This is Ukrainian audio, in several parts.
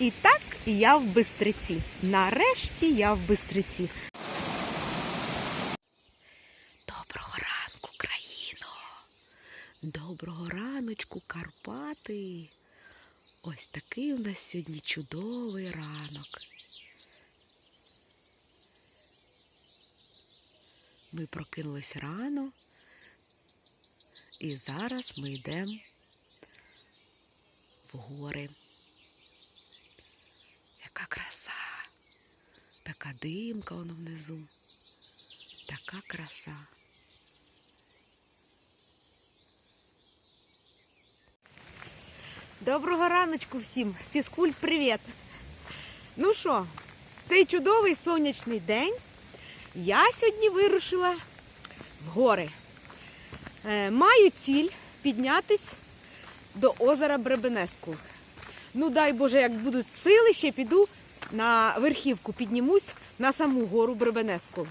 І так я в Бистриці. Нарешті я в Бистриці. Доброго ранку, країно! Доброго раночку, Карпати! Ось такий у нас сьогодні чудовий ранок. Ми прокинулись рано, і зараз ми йдемо в гори. Яка краса! Така димка воно внизу. Така краса. Доброго раночку всім! Фізкульт, привіт! Ну що, в цей чудовий сонячний день я сьогодні вирушила в гори. Е, маю ціль піднятись до озера Бребенеску. Ну, дай Боже, як будуть сили, ще піду на верхівку, піднімусь на саму гору Бребенеску.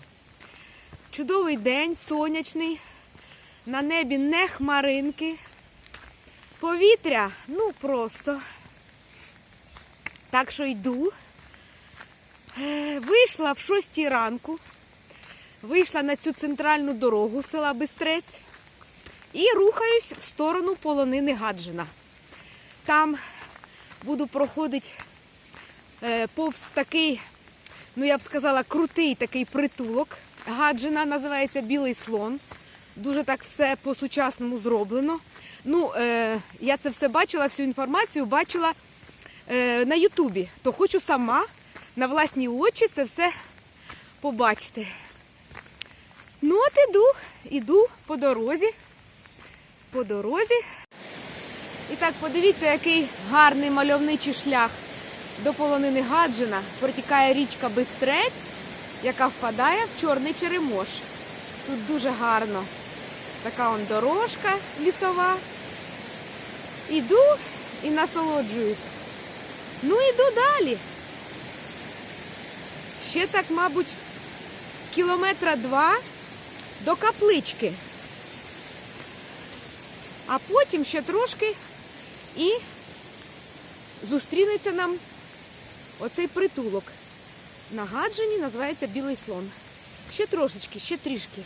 Чудовий день, сонячний, на небі не хмаринки. Повітря, ну просто. Так що йду. Е, Вийшла в 6 ранку, вийшла на цю центральну дорогу села Бистрець і рухаюсь в сторону полонини Гаджина. Там буду проходити е, повз такий, ну я б сказала, крутий такий притулок. Гаджина називається Білий слон. Дуже так все по-сучасному зроблено. Ну, е, я це все бачила, всю інформацію бачила е, на Ютубі. То хочу сама на власні очі це все побачити. Ну, от іду, іду по дорозі. По дорозі. І так, подивіться, який гарний мальовничий шлях до полонини Гаджина. Протікає річка Бистрець, яка впадає в Чорний Черемош. Тут дуже гарно. Така он дорожка лісова. Іду і насолоджуюсь. Ну, іду далі. Ще так, мабуть, кілометра два до каплички. А потім ще трошки і зустрінеться нам оцей притулок. На Гаджині називається Білий слон. Ще трошечки, ще трішки.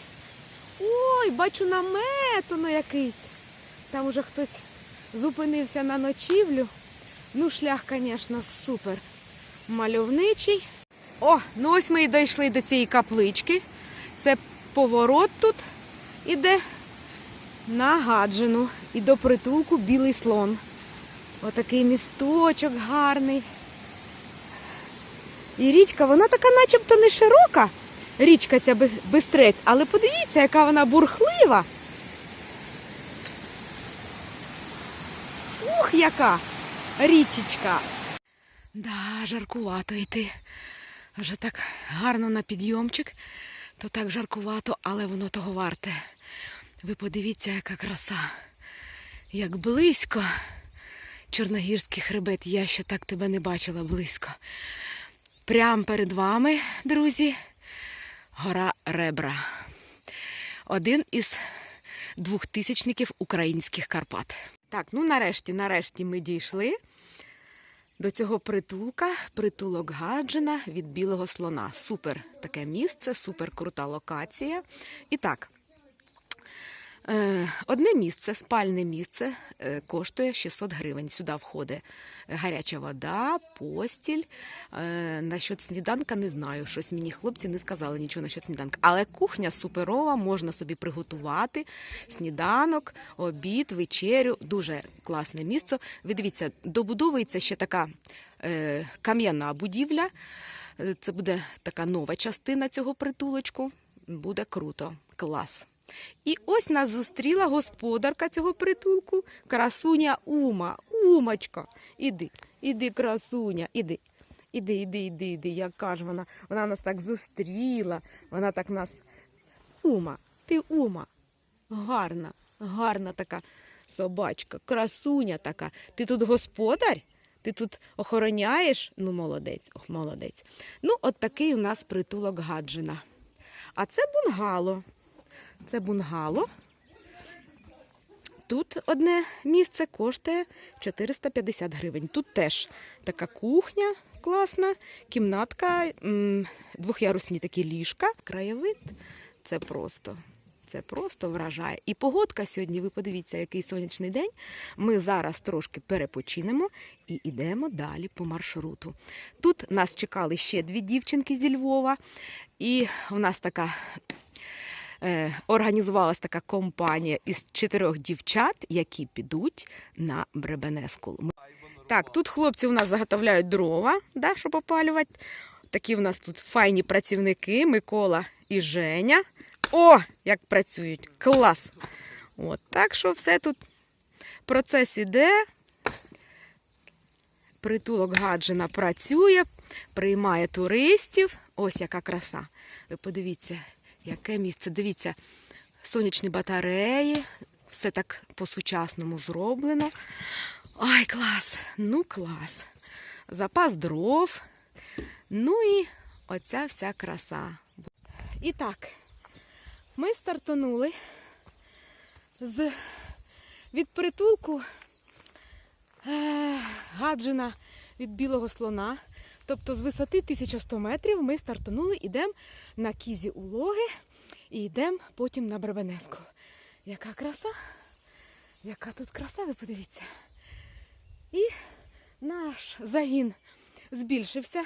Ой, бачу намет воно якийсь. Там уже хтось зупинився на ночівлю. Ну, шлях, звісно, супер. Мальовничий. О, ну ось ми і дійшли до цієї каплички. Це поворот тут іде на Гаджину і до притулку Білий слон. Отакий місточок гарний. І річка, вона така начебто не широка, річка ця Бистрець, але подивіться, яка вона бурхлива. Ух, яка річечка. Да, жаркувато йти. Вже так гарно на підйомчик, то так жаркувато, але воно того варте. Ви подивіться, яка краса. Як близько. Чорногірський хребет, я ще так тебе не бачила близько. Прямо перед вами, друзі, гора Ребра. Один із двохтисячників українських Карпат. Так, ну нарешті, нарешті ми дійшли до цього притулка. Притулок Гаджина від білого слона. Супер таке місце, супер крута локація. І так. Е, Одне місце, спальне місце, е, коштує 600 гривень. Сюди входить гаряча вода, постіль. Е, Насчет сніданка не знаю. Щось мені хлопці не сказали нічого насчет сніданка. Але кухня суперова, можна собі приготувати сніданок, обід, вечерю. Дуже класне місце. Ви дивіться, добудовується ще така е, кам'яна будівля. Е, Це буде така нова частина цього притулочку. Буде круто, клас. І ось нас зустріла господарка цього притулку, красуня Ума. Умочка, іди, іди, красуня, іди. Іди, іди, іди, іди. Яка ж вона? Вона нас так зустріла. Вона так нас. Ума, ти ума. Гарна, гарна така собачка, красуня така. Ти тут господар? Ти тут охороняєш? Ну, молодець, ох, молодець. Ну, от такий у нас притулок Гаджина. А це бунгало. Це бунгало. тут одне місце коштує 450 гривень. Тут теж така кухня класна, кімнатка, двох'ярусні такі ліжка. Краєвид це просто. Це просто вражає. І погодка сьогодні, ви подивіться, який сонячний день. Ми зараз трошки перепочинемо і йдемо далі по маршруту. Тут нас чекали ще дві дівчинки зі Львова, і в нас така організувалась така компанія із чотирьох дівчат, які підуть на Бребенескул. Так, тут хлопці у нас заготовляють дрова, да, щоб опалювати. Такі в нас тут файні працівники Микола і Женя. О, як працюють! Клас! От, так що все тут процес іде. Притулок Гаджина працює, приймає туристів. Ось яка краса. Ви подивіться, яке місце. Дивіться, сонячні батареї, все так по-сучасному зроблено. Ай, клас! Ну, клас! Запас дров. Ну і оця вся краса. І так, ми стартанули з від притулку е, Гаджина від білого слона. Тобто з висоти 1100 метрів ми стартанули, йдемо на кізі улоги і йдемо потім на Бребенеску. Яка краса! Яка тут краса, ви подивіться. І наш загін збільшився.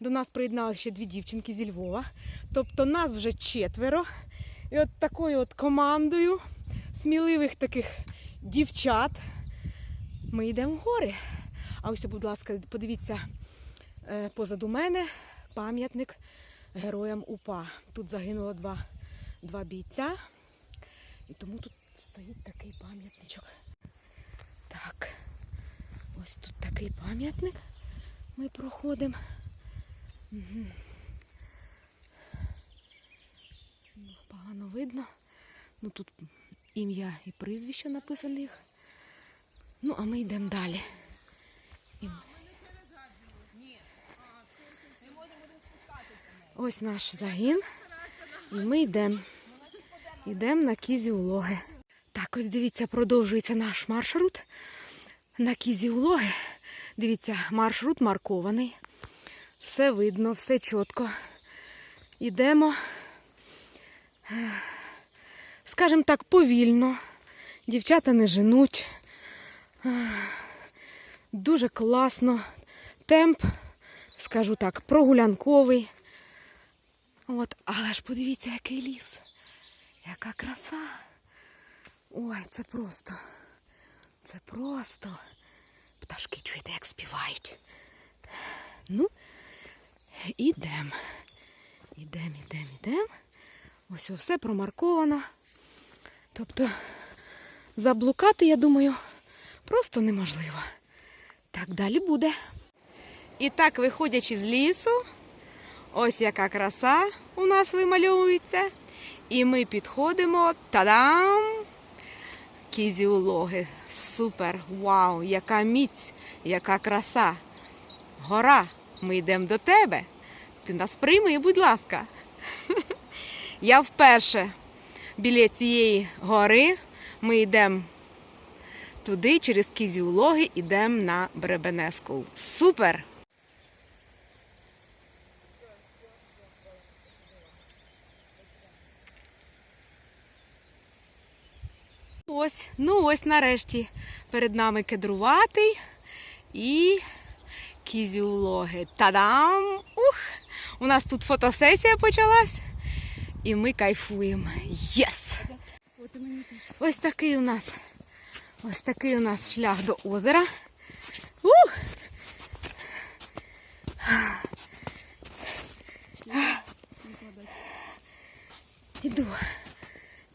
До нас приєдналися ще дві дівчинки зі Львова. Тобто нас вже четверо. І от такою от командою сміливих таких дівчат ми йдемо в гори. А ось, будь ласка, подивіться позаду мене пам'ятник героям УПА. Тут загинуло два, два бійця. І тому тут стоїть такий пам'ятничок. Так, ось тут такий пам'ятник. Ми проходимо. Угу. Погано видно. Ну тут ім'я і прізвище написаних. Ну, а ми йдемо далі. І ми... Ось наш загін. І ми йдемо. Йдемо на кізі улоги. Так, ось дивіться, продовжується наш маршрут. На кізі улоги. Дивіться, маршрут маркований. Все видно, все чітко. Йдемо, скажімо так, повільно. Дівчата не женуть. Дуже класно. Темп, скажу так, прогулянковий. От, але ж подивіться, який ліс. Яка краса. Ой, це просто. Це просто. Пташки чуєте, як співають. Ну, ідем. Ідем, ідем, ідем. Ось все промарковано. Тобто заблукати, я думаю, просто неможливо. Так далі буде. І так, виходячи з лісу, ось яка краса у нас вимальовується. І ми підходимо. Та-дам! Кізіологи. Супер! Вау! Яка міць, яка краса! Гора! Ми йдемо до тебе. Ти нас прийми, будь ласка. Я вперше біля цієї гори. Ми йдемо туди, через кізіологи, йдемо на Бребенеску. Супер! Ось, ну ось нарешті перед нами кедруватий і кізіологи. Та-дам! Ух! У нас тут фотосесія почалась. І ми кайфуємо. Єс! Ось такий у нас. Ось такий у нас шлях до озера. Ух! Іду.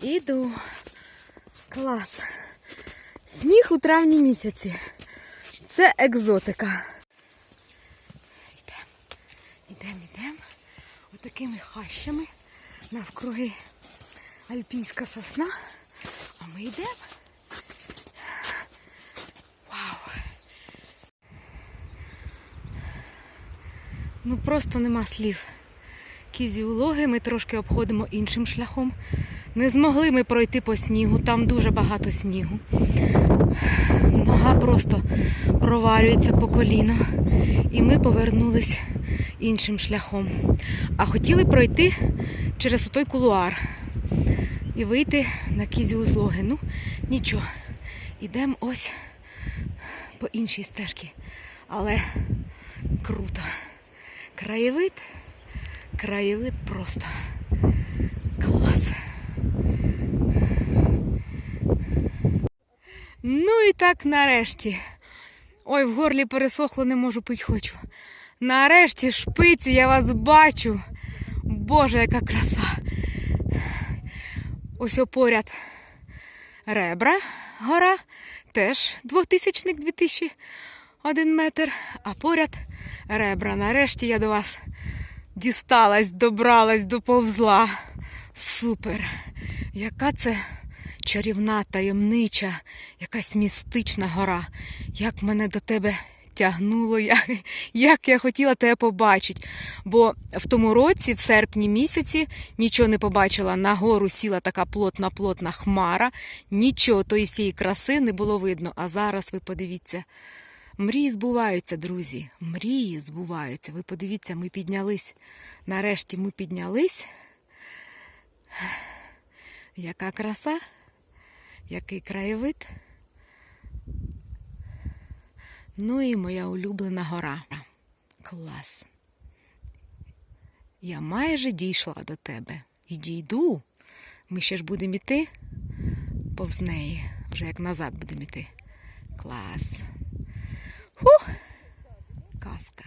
Іду. Клас. Сніг у травні місяці. Це екзотика. Йдемо, йдемо, йдемо. Отакими хащами навкруги альпійська сосна. А ми йдемо. Вау. Ну просто нема слів. Кізіологи ми трошки обходимо іншим шляхом. Не змогли ми пройти по снігу, там дуже багато снігу. Нога просто провалюється по коліно. І ми повернулись іншим шляхом. А хотіли пройти через той кулуар і вийти на кізіузлоги. Ну, нічого. Ідемо ось по іншій стежці. Але круто. Краєвид, краєвид просто клас. Ну і так нарешті. Ой, в горлі пересохло, не можу пить хочу. Нарешті шпиці, я вас бачу. Боже, яка краса. Ось поряд ребра, гора, теж двохтисячник 2001 метр, а поряд ребра. Нарешті я до вас дісталась, добралась, доповзла. Супер! Яка це чарівна, таємнича, якась містична гора. Як мене до тебе тягнуло, як, як я хотіла тебе побачити. Бо в тому році, в серпні місяці, нічого не побачила. На гору сіла така плотна-плотна хмара, нічого тої всієї краси не було видно. А зараз ви подивіться. Мрії збуваються, друзі. Мрії збуваються. Ви подивіться, ми піднялись. Нарешті ми піднялись. Яка краса, який краєвид. Ну і моя улюблена гора. Клас. Я майже дійшла до тебе. І дійду. Ми ще ж будемо йти повз неї. Вже як назад будемо йти. Клас. Фух. Казка.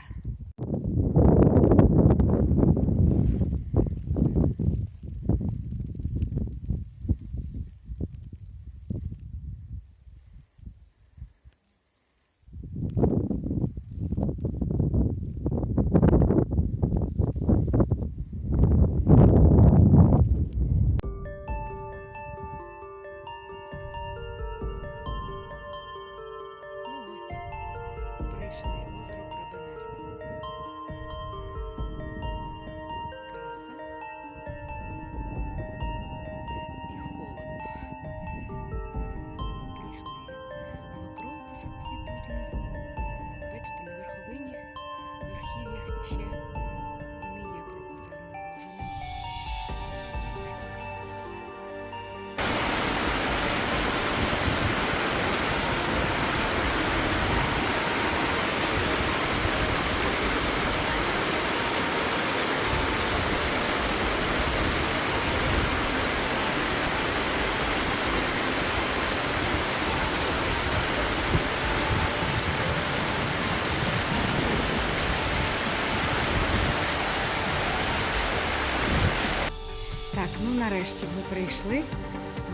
Нарешті ми прийшли.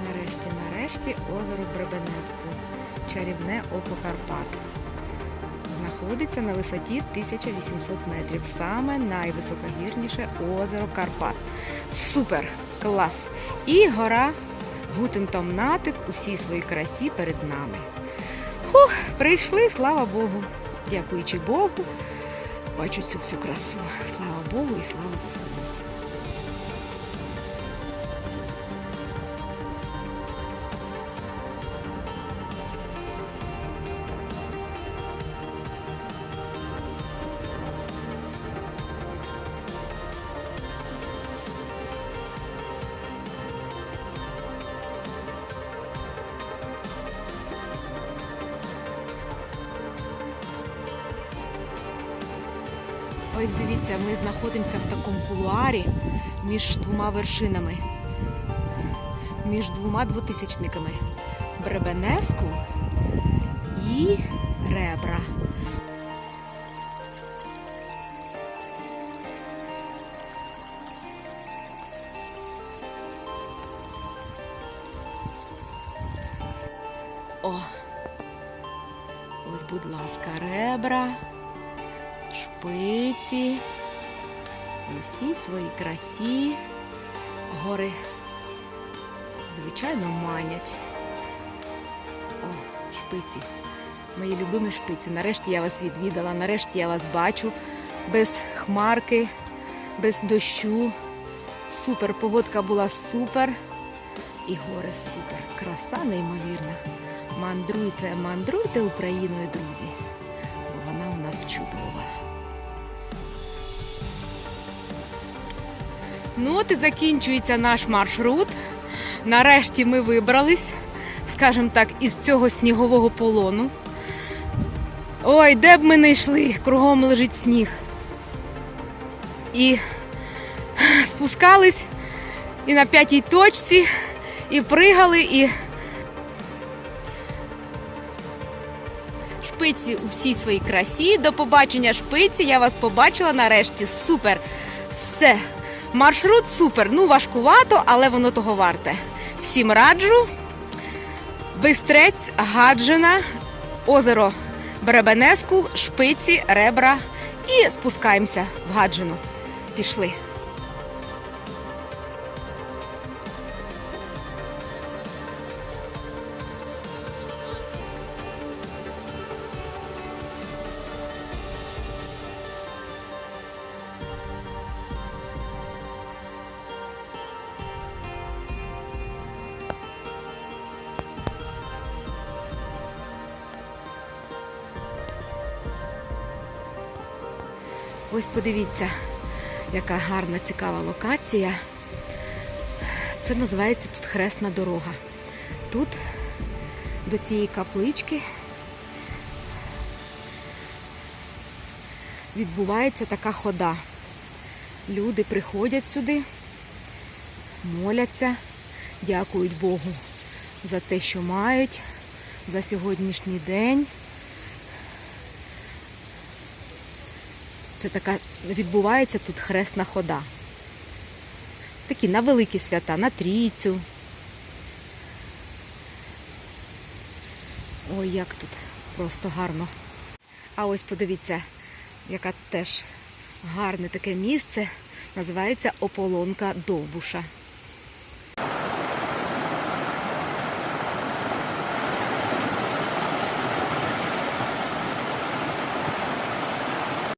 Нарешті, нарешті, озеро Бребенеску. Чарівне око Карпат. Знаходиться на висоті 1800 метрів. Саме найвисокогірніше озеро Карпат. Супер! Клас! І гора Гутентомнатик у всій своїй красі перед нами. Фух, прийшли, слава Богу. Дякуючи Богу, бачу цю всю красу. Слава Богу і слава ЗСУ. Ось дивіться, ми знаходимося в такому кулуарі між двома вершинами, між двома двотисячниками Бребенеску і Ребра. Шпиці, у всій своїй красі гори, звичайно, манять. О, шпиці. Мої любимі шпиці. Нарешті я вас відвідала, нарешті я вас бачу без хмарки, без дощу. Супер, погодка була супер. І гори супер. Краса неймовірна. Мандруйте, мандруйте Україною, друзі, бо вона у нас чудова. Ну, от і закінчується наш маршрут. Нарешті ми вибрались, скажімо так, із цього снігового полону. Ой, де б ми не йшли, кругом лежить сніг. І спускались і на п'ятій точці, і пригали, і шпиці у всій своїй красі. До побачення шпиці. Я вас побачила нарешті. Супер. Все. Маршрут супер. Ну, важкувато, але воно того варте. Всім раджу. Бистрець, Гаджина, озеро Беребенескул, Шпиці, Ребра і спускаємося в Гаджину. Пішли. Ось подивіться, яка гарна, цікава локація. Це називається тут хресна дорога. Тут до цієї каплички відбувається така хода. Люди приходять сюди, моляться, дякують Богу за те, що мають, за сьогоднішній день. Це така відбувається тут хресна хода. Такі на великі свята, на трійцю. Ой, як тут просто гарно. А ось подивіться, яка теж гарне таке місце. Називається Ополонка Довбуша.